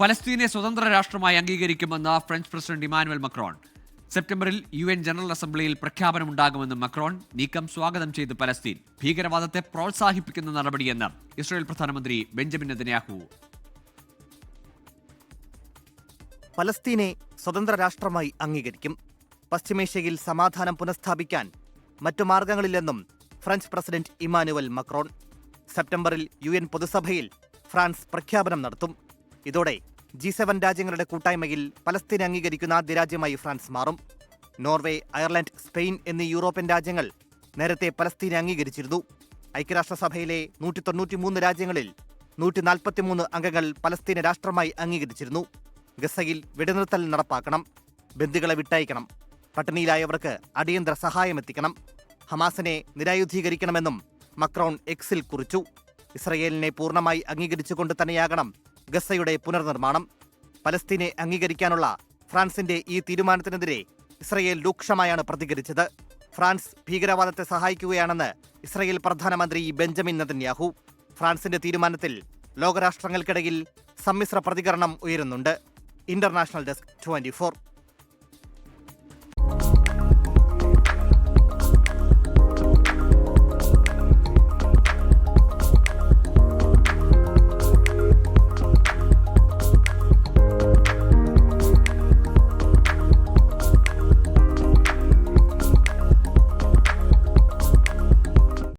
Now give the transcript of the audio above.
പലസ്തീനെ സ്വതന്ത്ര രാഷ്ട്രമായി അംഗീകരിക്കുമെന്ന് ഫ്രഞ്ച് പ്രസിഡന്റ് ഇമാനുവൽ മക്രോൺ. സെപ്റ്റംബറിൽ യു എൻ ജനറൽ അസംബ്ലിയിൽ പ്രഖ്യാപനമുണ്ടാകുമെന്ന് മക്രോൺ നീക്കം സ്വാഗതം ചെയ്ത് പലസ്തീൻ ഭീകരവാദത്തെ പ്രോത്സാഹിപ്പിക്കുന്ന നടപടിയെന്ന് ഇസ്രായേൽ പ്രധാനമന്ത്രി ബെഞ്ചമിൻ നെതന്യാഹു. പലസ്തീനെ സ്വതന്ത്ര രാഷ്ട്രമായി അംഗീകരിക്കും. പശ്ചിമേഷ്യയിൽ സമാധാനം പുനഃസ്ഥാപിക്കാൻ മറ്റു മാർഗങ്ങളില്ലെന്നും ഫ്രഞ്ച് പ്രസിഡന്റ് ഇമാനുവൽ മക്രോൺ. സെപ്റ്റംബറിൽ യു എൻ പൊതുസഭയിൽ ഫ്രാൻസ് പ്രഖ്യാപനം നടത്തും. ഇതോടെ ജി സെവൻ രാജ്യങ്ങളുടെ കൂട്ടായ്മയിൽ പലസ്തീൻ അംഗീകരിക്കുന്ന ആദ്യ രാജ്യമായി ഫ്രാൻസ് മാറും. നോർവേ അയർലൻഡ് സ്പെയിൻ എന്നീ യൂറോപ്യൻ രാജ്യങ്ങൾ നേരത്തെ പലസ്തീനെ അംഗീകരിച്ചിരുന്നു. ഐക്യരാഷ്ട്രസഭയിലെ നൂറ്റി തൊണ്ണൂറ്റിമൂന്ന് രാജ്യങ്ങളിൽ നൂറ്റി നാൽപ്പത്തിമൂന്ന് അംഗങ്ങൾ പലസ്തീനെ രാഷ്ട്രമായി അംഗീകരിച്ചിരുന്നു. ഗസയിൽ വെടിനിർത്തൽ നടപ്പാക്കണം ബന്ദികളെ വിട്ടയക്കണം പട്ടിണിയിലായവർക്ക് അടിയന്തര സഹായം എത്തിക്കണം ഹമാസിനെ നിരായുധീകരിക്കണമെന്നും മക്രോൺ എക്സിൽ കുറിച്ചു. ഇസ്രയേലിനെ പൂർണമായി അംഗീകരിച്ചുകൊണ്ട് തന്നെയാകണം ഗസയുടെ പുനർനിർമ്മാണം പലസ്തീനെ അംഗീകരിക്കാനുള്ള ഫ്രാൻസിന്റെ ഈ തീരുമാനത്തിനെതിരെ ഇസ്രയേൽ രൂക്ഷമായാണ് പ്രതികരിച്ചത്. ഫ്രാൻസ് ഭീകരവാദത്തെ സഹായിക്കുകയാണെന്ന് ഇസ്രയേൽ പ്രധാനമന്ത്രി ബെഞ്ചമിൻ നതന്യാഹു. ഫ്രാൻസിന്റെ തീരുമാനത്തിൽ ലോകരാഷ്ട്രങ്ങൾക്കിടയിൽ സമ്മിശ്ര പ്രതികരണം ഉയരുന്നുണ്ട്. International desk twenty